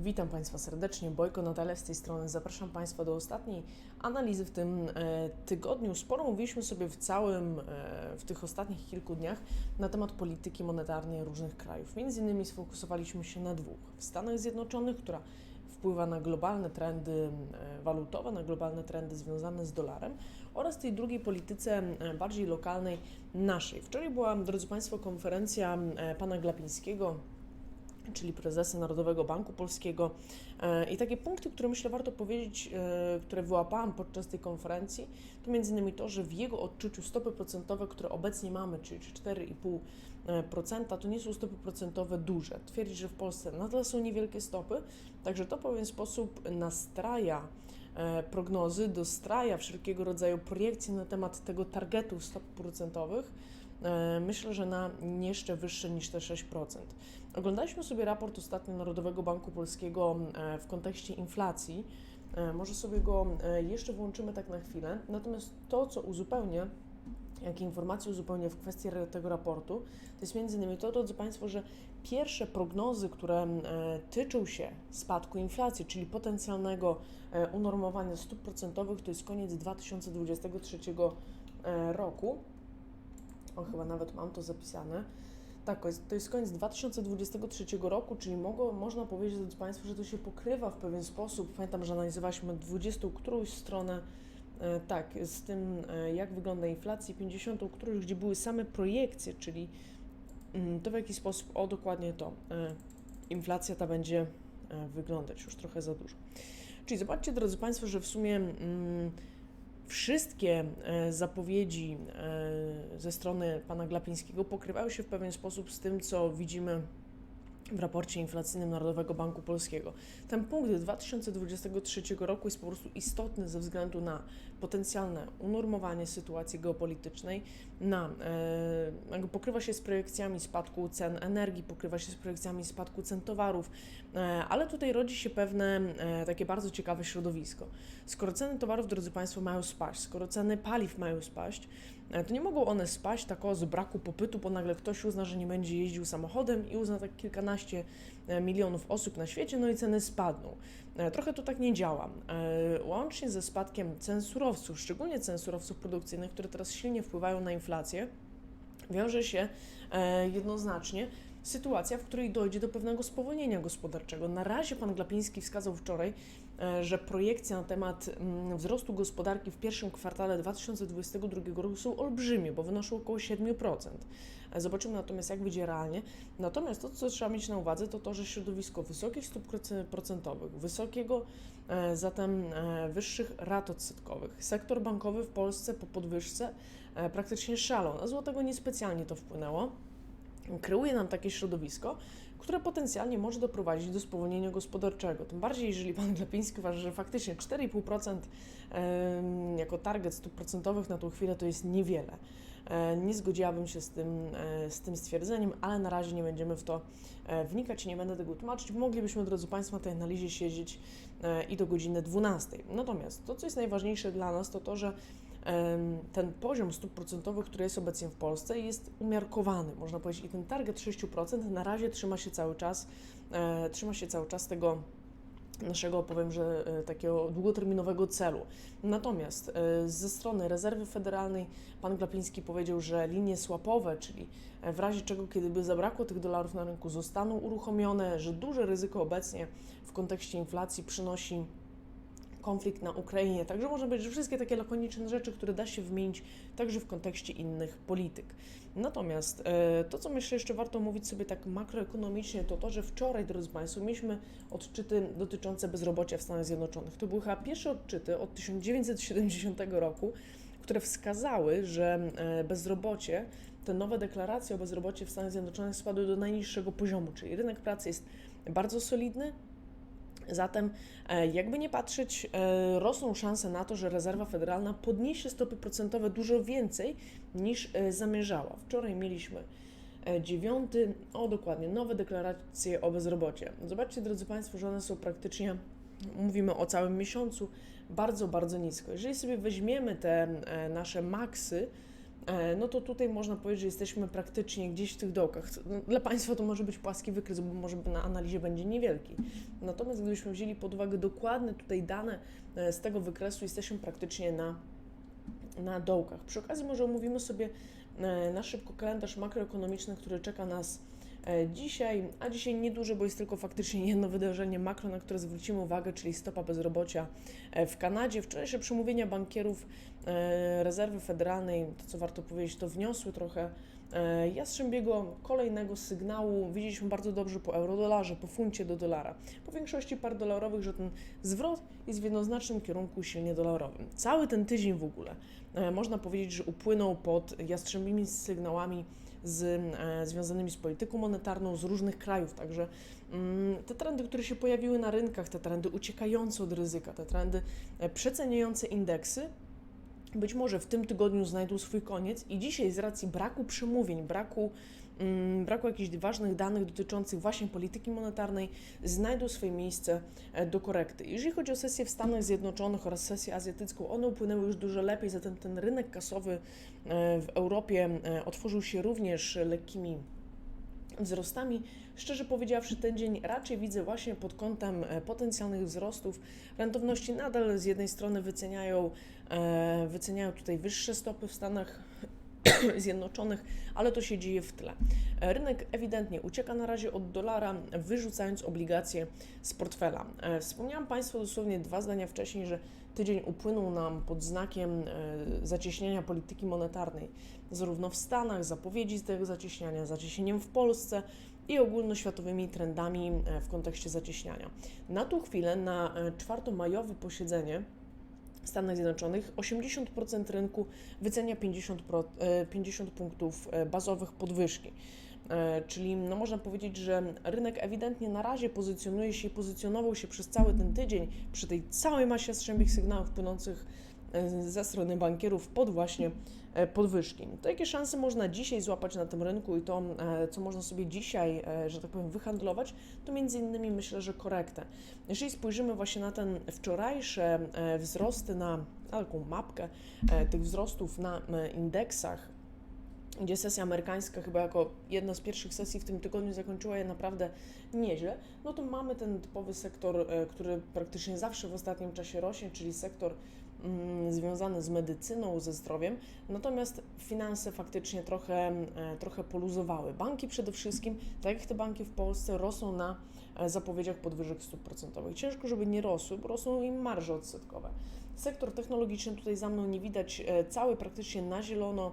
Witam Państwa serdecznie, Bojko Natalia z tej strony. Zapraszam Państwa do ostatniej analizy w tym e, tygodniu. Sporo mówiliśmy sobie w całym, e, w tych ostatnich kilku dniach na temat polityki monetarnej różnych krajów. Między innymi sfokusowaliśmy się na dwóch. W Stanach Zjednoczonych, która wpływa na globalne trendy e, walutowe, na globalne trendy związane z dolarem oraz tej drugiej polityce bardziej lokalnej naszej. Wczoraj była, drodzy Państwo, konferencja pana Glapińskiego, czyli prezesa Narodowego Banku Polskiego. E, I takie punkty, które myślę warto powiedzieć, e, które wyłapałam podczas tej konferencji, to między innymi to, że w jego odczuciu stopy procentowe, które obecnie mamy, czyli 4,5%, to nie są stopy procentowe duże. Twierdzi, że w Polsce nadal są niewielkie stopy, także to w pewien sposób nastraja prognozy, dostraja wszelkiego rodzaju projekcje na temat tego targetu stop procentowych, E, myślę, że na jeszcze wyższe niż te 6%. Oglądaliśmy sobie raport ostatnio Narodowego Banku Polskiego e, w kontekście inflacji. E, może sobie go jeszcze włączymy tak na chwilę. Natomiast to, co uzupełnię, jakie informacje uzupełnię w kwestii tego raportu, to jest między innymi to, drodzy Państwo, że pierwsze prognozy, które tyczą się spadku inflacji, czyli potencjalnego unormowania stóp procentowych, to jest koniec 2023 roku o chyba nawet mam to zapisane. Tak, to jest koniec 2023 roku, czyli mogło, można powiedzieć, drodzy Państwo, że to się pokrywa w pewien sposób. Pamiętam, że analizowaliśmy 20 którąś stronę, e, tak, z tym, e, jak wygląda inflacja, 50 którąś, gdzie były same projekcje, czyli mm, to w jaki sposób, o dokładnie to, e, inflacja ta będzie wyglądać, już trochę za dużo. Czyli zobaczcie, drodzy Państwo, że w sumie. Mm, Wszystkie e, zapowiedzi e, ze strony pana Glapińskiego pokrywały się w pewien sposób z tym, co widzimy w raporcie inflacyjnym Narodowego Banku Polskiego. Ten punkt 2023 roku jest po prostu istotny ze względu na potencjalne unormowanie sytuacji geopolitycznej, na, e, pokrywa się z projekcjami spadku cen energii, pokrywa się z projekcjami spadku cen towarów, ale tutaj rodzi się pewne e, takie bardzo ciekawe środowisko. Skoro ceny towarów, drodzy Państwo, mają spaść, skoro ceny paliw mają spaść, e, to nie mogą one spaść tak z braku popytu, bo nagle ktoś uzna, że nie będzie jeździł samochodem i uzna tak kilkanaście 15 e, milionów osób na świecie, no i ceny spadną. E, trochę to tak nie działa. E, łącznie ze spadkiem cen surowców, szczególnie cen surowców produkcyjnych, które teraz silnie wpływają na inflację, wiąże się jednoznacznie sytuacja, w której dojdzie do pewnego spowolnienia gospodarczego. Na razie pan Glapiński wskazał wczoraj, e, że projekcje na temat mm, wzrostu gospodarki w pierwszym kwartale 2022 roku są olbrzymie, bo wynoszą około 7%. E, zobaczymy natomiast, jak wyjdzie realnie. Natomiast to, co trzeba mieć na uwadze, to to, że środowisko wysokich stóp procentowych, wysokiego, e, zatem wyższych rat odsetkowych, sektor bankowy w Polsce po podwyżce praktycznie szalał. Na złotego niespecjalnie to wpłynęło kreuje nam takie środowisko, które potencjalnie może doprowadzić do spowolnienia gospodarczego. Tym bardziej, jeżeli pan Glapiński uważa, że faktycznie 4,5% jako target stóp procentowych na tą chwilę to jest niewiele. E, nie zgodziłabym się z tym, e, z tym stwierdzeniem, ale na razie nie będziemy w to e, wnikać, nie będę tego tłumaczyć. Moglibyśmy, drodzy Państwo, na tej analizie siedzieć i do godziny 12. Natomiast to, co jest najważniejsze dla nas, to to, że ten poziom stóp procentowych, który jest obecnie w Polsce, jest umiarkowany, można powiedzieć, i ten target 6% na razie trzyma się cały czas, e, trzyma się cały czas tego naszego, powiem, że e, takiego długoterminowego celu. Natomiast e, ze strony rezerwy federalnej pan Glapiński powiedział, że linie słapowe, czyli w razie czego, kiedy by zabrakło tych dolarów na rynku, zostaną uruchomione, że duże ryzyko obecnie w kontekście inflacji przynosi konflikt na Ukrainie. Także można powiedzieć, że wszystkie takie lakoniczne rzeczy, które da się wymienić także w kontekście innych polityk. Natomiast e, to, co myślę jeszcze warto mówić sobie tak makroekonomicznie, to to, że wczoraj, drodzy Państwo, mieliśmy odczyty dotyczące bezrobocia w Stanach Zjednoczonych. To były chyba pierwsze odczyty od 1970 roku, które wskazały, że e, bezrobocie, te nowe deklaracje o bezrobociu w Stanach Zjednoczonych spadły do najniższego poziomu, czyli rynek pracy jest bardzo solidny, Zatem, e, jakby nie patrzeć, e, rosną szanse na to, że rezerwa federalna podniesie stopy procentowe dużo więcej niż e, zamierzała. Wczoraj mieliśmy dziewiąty, o dokładnie, nowe deklaracje o bezrobocie. Zobaczcie, drodzy Państwo, że one są praktycznie, mówimy o całym miesiącu, bardzo, bardzo nisko. Jeżeli sobie weźmiemy te nasze maksy, no to tutaj można powiedzieć, że jesteśmy praktycznie gdzieś w tych dołkach. No, Dla Państwa to może być płaski wykres, bo może na analizie będzie niewielki. Natomiast gdybyśmy wzięli pod uwagę dokładne tutaj dane e, z tego wykresu, jesteśmy praktycznie na, na dołkach. Przy okazji może omówimy sobie e, na szybko kalendarz makroekonomiczny, który czeka nas e, dzisiaj, a dzisiaj nieduży, bo jest tylko faktycznie jedno wydarzenie makro, na które zwrócimy uwagę, czyli stopa bezrobocia e, w Kanadzie. Wczorajsze przemówienia bankierów e, rezerwy federalnej, to co warto powiedzieć, to wniosły trochę e, jastrzębiego kolejnego sygnału. Widzieliśmy bardzo dobrze po eurodolarze, po funcie do dolara. Po większości par dolarowych, że ten zwrot jest w jednoznacznym kierunku silnie dolarowym. Cały ten tydzień w ogóle e, można powiedzieć, że upłynął pod jastrzębimi sygnałami z, e, związanymi z polityką monetarną z różnych krajów. Także mm, te trendy, które się pojawiły na rynkach, te trendy uciekające od ryzyka, te trendy e, przeceniające indeksy, być może w tym tygodniu znajdą swój koniec i dzisiaj z racji braku przemówień, braku, mm, braku jakichś ważnych danych dotyczących właśnie polityki monetarnej znajdą swoje miejsce e, do korekty. Jeżeli chodzi o sesję w Stanach Zjednoczonych oraz sesję azjatycką, one upłynęły już dużo lepiej, zatem ten rynek kasowy e, w Europie e, otworzył się również lekkimi wzrostami. Szczerze powiedziawszy, ten dzień raczej widzę właśnie pod kątem potencjalnych wzrostów. Rentowności nadal z jednej strony wyceniają, wyceniają tutaj wyższe stopy w Stanach Zjednoczonych, ale to się dzieje w tle. E, Rynek ewidentnie ucieka na razie od dolara, wyrzucając obligacje z portfela. E, Wspomniałam Państwu dosłownie dwa zdania wcześniej, że tydzień upłynął nam pod znakiem e, zacieśniania polityki monetarnej, zarówno w Stanach, zapowiedzi tego zacieśniania, zacieśnieniem w Polsce i ogólnoświatowymi trendami w kontekście zacieśniania. Na tą chwilę, na czwartomajowe posiedzenie Stanach Zjednoczonych 80% rynku wycenia 50, pro, e, 50 punktów e, bazowych podwyżki. E, Czyli no można powiedzieć, że rynek ewidentnie na razie pozycjonuje się i pozycjonował się przez cały ten tydzień przy tej całej masie strzębych sygnałów płynących e, ze strony bankierów pod właśnie e, podwyżki. To jakie szanse można dzisiaj złapać na tym rynku i to, e, co można sobie dzisiaj, e, że tak powiem, wyhandlować, to między innymi myślę, że korektę. Jeżeli spojrzymy właśnie na ten wczorajsze wzrosty na na taką mapkę tych wzrostów na indeksach, gdzie sesja amerykańska chyba jako jedna z pierwszych sesji w tym tygodniu zakończyła je naprawdę nieźle, no to mamy ten typowy sektor, który praktycznie zawsze w ostatnim czasie rośnie, czyli sektor mm, związany z medycyną, ze zdrowiem, natomiast finanse faktycznie trochę, e, trochę poluzowały. Banki przede wszystkim, tak jak te banki w Polsce, rosną na e, zapowiedziach podwyżek stóp procentowych. Ciężko, żeby nie rosły, bo rosną im marże odsetkowe. Sektor technologiczny tutaj za mną nie widać, e, cały praktycznie na zielono.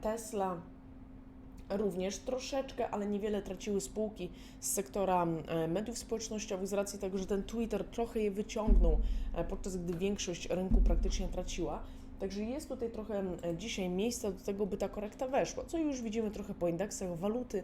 Tesla również troszeczkę, ale niewiele traciły spółki z sektora e, mediów społecznościowych z racji tego, że ten Twitter trochę je wyciągnął, e, podczas gdy większość rynku praktycznie traciła. Także jest tutaj trochę e, dzisiaj miejsca do tego, by ta korekta weszła, co już widzimy trochę po indeksach. Waluty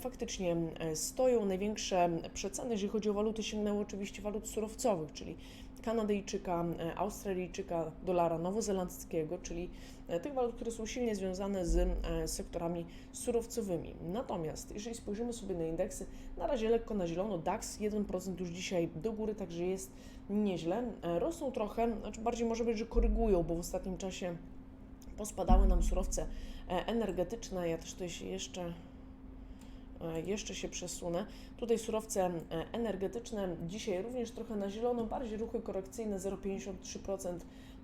faktycznie stoją. Największe przeceny, jeżeli chodzi o waluty, sięgnęły oczywiście walut surowcowych, czyli Kanadyjczyka, e, Australijczyka, dolara nowozelandzkiego, czyli e, tych walut, które są silnie związane z e, sektorami surowcowymi. Natomiast jeżeli spojrzymy sobie na indeksy, na razie lekko na zielono, DAX 1% już dzisiaj do góry, także jest nieźle. Rosną trochę, znaczy bardziej może być, że korygują, bo w ostatnim czasie pospadały nam surowce energetyczne. Ja też tutaj się jeszcze jeszcze się przesunę. Tutaj surowce e, energetyczne. Dzisiaj również trochę na zielono, bardziej ruchy korekcyjne 0,53%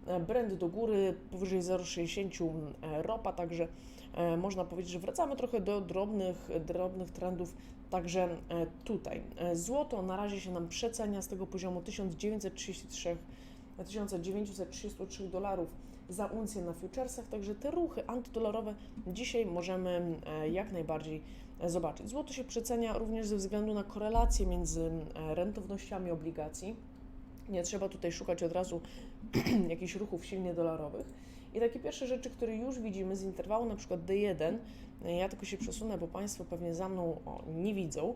e, Brent do góry, powyżej 0,60 e, ropa, także e, można powiedzieć, że wracamy trochę do drobnych, drobnych trendów. Także e, tutaj. E, Złoto na razie się nam przecenia z tego poziomu 1933 1933 dolarów za uncję na futuresach, także te ruchy antydolarowe dzisiaj możemy e, jak najbardziej e, zobaczyć. Złoto się przecenia również ze względu na korelację między e, rentownościami obligacji. Nie trzeba tutaj szukać od razu jakichś ruchów silnie dolarowych. I takie pierwsze rzeczy, które już widzimy z interwału na przykład D1, ja tylko się przesunę, bo Państwo pewnie za mną nie widzą.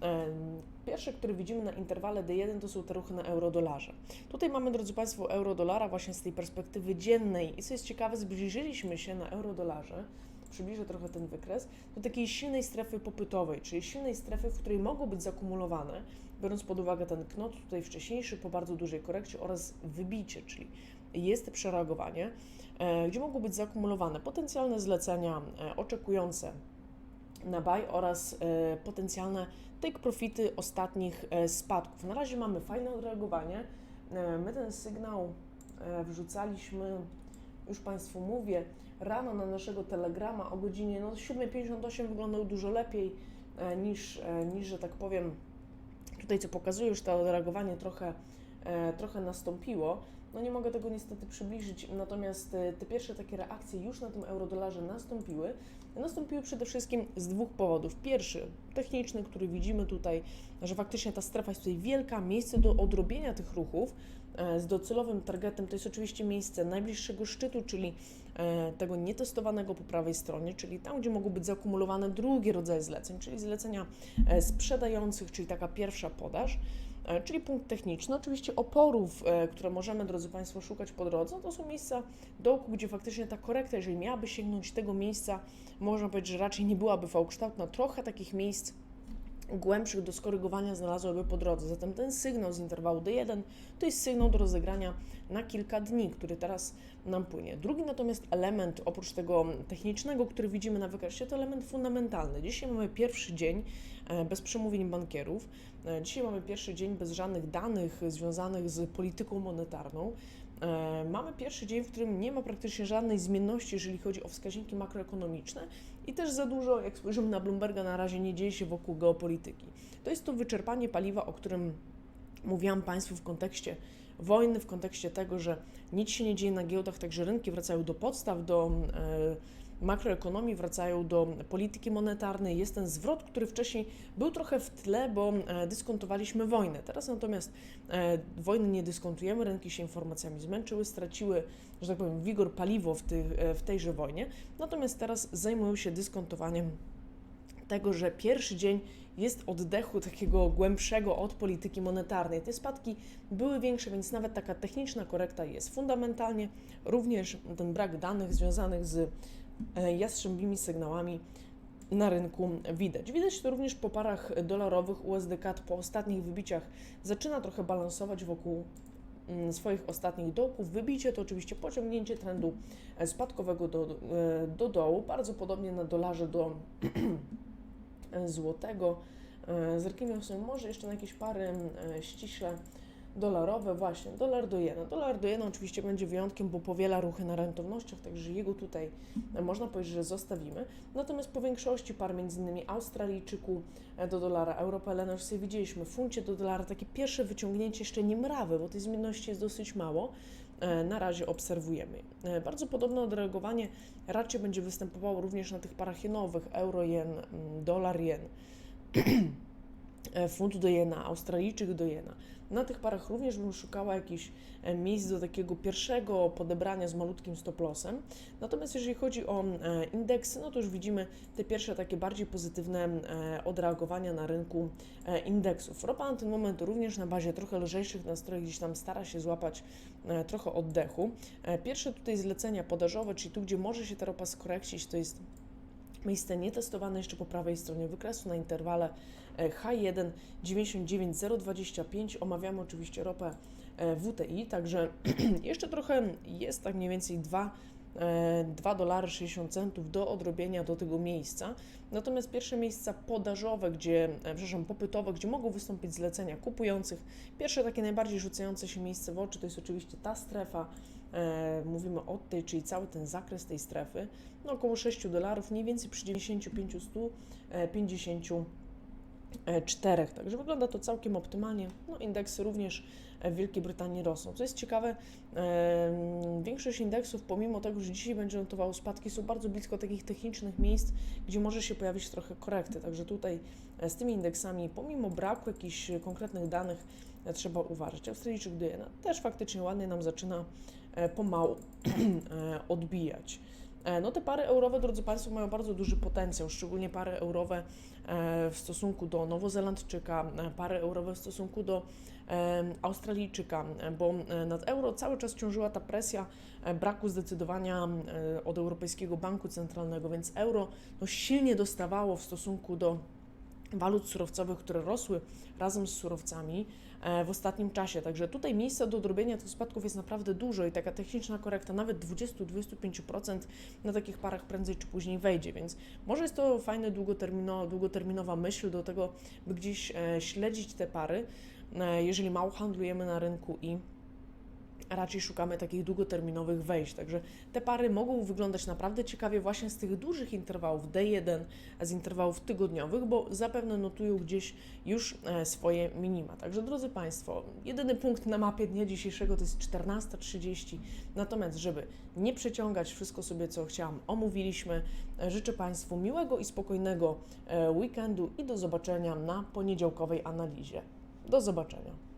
Em, Pierwsze, które widzimy na interwale D1 to są te ruchy na euro-dolarze. Tutaj mamy, drodzy Państwo, euro-dolara właśnie z tej perspektywy dziennej i co jest ciekawe, zbliżyliśmy się na euro-dolarze, przybliżę trochę ten wykres, do takiej silnej strefy popytowej, czyli silnej strefy, w której mogą być zakumulowane, biorąc pod uwagę ten knot tutaj wcześniejszy po bardzo dużej korekcie oraz wybicie, czyli jest przereagowanie, e, gdzie mogą być zakumulowane potencjalne zlecenia e, oczekujące na buy oraz e, potencjalne take profity ostatnich spadków. Na razie mamy fajne odreagowanie. My ten sygnał wrzucaliśmy, już Państwu mówię, rano na naszego telegrama o godzinie no, 7.58 wyglądał dużo lepiej e, niż, e, niż, że tak powiem, tutaj co pokazuje, już to odreagowanie trochę, e, trochę nastąpiło. No nie mogę tego niestety przybliżyć, natomiast e, te pierwsze takie reakcje już na tym eurodolarze nastąpiły. Nastąpiły przede wszystkim z dwóch powodów. Pierwszy, techniczny, który widzimy tutaj, że faktycznie ta strefa jest tutaj wielka, miejsce do odrobienia tych ruchów e, z docelowym targetem to jest oczywiście miejsce najbliższego szczytu, czyli e, tego nietestowanego po prawej stronie, czyli tam, gdzie mogą być zakumulowane drugie rodzaje zleceń, czyli zlecenia sprzedających, czyli taka pierwsza podaż. E, czyli punkt techniczny. Oczywiście oporów, e, które możemy, drodzy Państwo, szukać po drodze, to są miejsca dołku, gdzie faktycznie ta korekta, jeżeli miałaby sięgnąć tego miejsca, można powiedzieć, że raczej nie byłaby V-kształtna. Trochę takich miejsc głębszych do skorygowania znalazłyby po drodze. Zatem ten sygnał z interwału D1 to jest sygnał do rozegrania na kilka dni, który teraz nam płynie. Drugi natomiast element, oprócz tego technicznego, który widzimy na wykresie, to element fundamentalny. Dzisiaj mamy pierwszy dzień e, bez przemówień bankierów. E, Dzisiaj mamy pierwszy dzień bez żadnych danych związanych z polityką monetarną. E, Mamy pierwszy dzień, w którym nie ma praktycznie żadnej zmienności, jeżeli chodzi o wskaźniki makroekonomiczne i też za dużo, jak spojrzymy na Bloomberga, na razie nie dzieje się wokół geopolityki. To jest to wyczerpanie paliwa, o którym mówiłam Państwu w kontekście wojny, w kontekście tego, że nic się nie dzieje na giełdach, także rynki wracają do podstaw, do e, makroekonomii, wracają do polityki monetarnej. Jest ten zwrot, który wcześniej był trochę w tle, bo e, dyskontowaliśmy wojnę. Teraz natomiast e, wojny nie dyskontujemy, rynki się informacjami zmęczyły, straciły, że tak powiem, wigor, paliwo w, tych, e, w tejże wojnie. Natomiast teraz zajmują się dyskontowaniem tego, że pierwszy dzień jest oddechu takiego głębszego od polityki monetarnej. Te spadki były większe, więc nawet taka techniczna korekta jest. Fundamentalnie również ten brak danych związanych z jastrzębimi sygnałami na rynku widać. Widać to również po parach dolarowych USDK po ostatnich wybiciach zaczyna trochę balansować wokół mm, swoich ostatnich dołków. Wybicie to oczywiście pociągnięcie trendu e, spadkowego do, e, do dołu, bardzo podobnie na dolarze do złotego. E, Zerknijmy sobie może jeszcze na jakieś pary e, ściśle dolarowe, właśnie, dolar do jena. Dolar do jena oczywiście będzie wyjątkiem, bo powiela ruchy na rentownościach, także jego tutaj e, można powiedzieć, że zostawimy. Natomiast po większości par, między innymi Australijczyku e, do dolara, Europelena, już sobie widzieliśmy, funcie do dolara, takie pierwsze wyciągnięcie, jeszcze nie mrawy, bo tej zmienności jest dosyć mało, e, na razie obserwujemy. Bardzo podobne odreagowanie raczej będzie występowało również na tych parach jenowych, euro-jen, mm, dolar-jen. funt do jena, Australijczyk do jena. Na tych parach również bym szukała jakichś e, miejsc do takiego pierwszego podebrania z malutkim stop lossem. Natomiast jeżeli chodzi o e, indeksy, no to już widzimy te pierwsze takie bardziej pozytywne e, odreagowania na rynku indeksów. Ropa na ten moment również na bazie trochę lżejszych nastrojów gdzieś tam stara się złapać trochę oddechu. Pierwsze tutaj zlecenia podażowe, czyli tu, gdzie może się ta ropa skorekcić, to jest Miejsce nietestowane jeszcze po prawej stronie wykresu na interwale e, H1 99025. Omawiamy oczywiście ropę e, WTI, także jeszcze trochę jest tak mniej więcej 2 2 dolary 60 centów do odrobienia do tego miejsca. Natomiast pierwsze miejsca podażowe, gdzie, e, przepraszam, popytowe, gdzie mogą wystąpić zlecenia kupujących, pierwsze takie najbardziej rzucające się miejsce w oczy to jest oczywiście ta strefa, e, mówimy o tej, czyli cały ten zakres tej strefy, no około 6 dolarów, mniej więcej przy 95, 150 czterech. Także wygląda to całkiem optymalnie. No, indeksy również w Wielkiej Brytanii rosną. Co jest ciekawe, em, większość indeksów, pomimo tego, że dzisiaj będzie notowało spadki, są bardzo blisko takich technicznych miejsc, gdzie może się pojawić trochę korekty. Także tutaj e, z tymi indeksami, pomimo braku jakichś konkretnych danych, e, trzeba uważać. Australijczyk do jena też faktycznie ładnie nam zaczyna e, pomału e, odbijać. E, No te pary eurowe, drodzy Państwo, mają bardzo duży potencjał, szczególnie pary eurowe e, w stosunku do Nowozelandczyka, e, pary eurowe w stosunku do e, Australijczyka, e, bo e, nad euro cały czas ciążyła ta presja e, braku zdecydowania e, od Europejskiego Banku Centralnego, więc euro no, silnie dostawało w stosunku do walut surowcowych, które rosły razem z surowcami e, w ostatnim czasie. Także tutaj miejsca do odrobienia tych spadków jest naprawdę dużo i taka techniczna korekta nawet 20-25% na takich parach prędzej czy później wejdzie, więc może jest to fajna długotermino, długoterminowa myśl do tego, by gdzieś e, śledzić te pary, e, jeżeli mało handlujemy na rynku i raczej szukamy takich długoterminowych wejść. Także te pary mogą wyglądać naprawdę ciekawie właśnie z tych dużych interwałów D1, z interwałów tygodniowych, bo zapewne notują gdzieś już e, swoje minima. Także drodzy Państwo, jedyny punkt na mapie dnia dzisiejszego to jest 14.30. Natomiast, żeby nie przeciągać wszystko sobie, co chciałam, omówiliśmy. E, Życzę Państwu miłego i spokojnego e, weekendu i do zobaczenia na poniedziałkowej analizie. Do zobaczenia.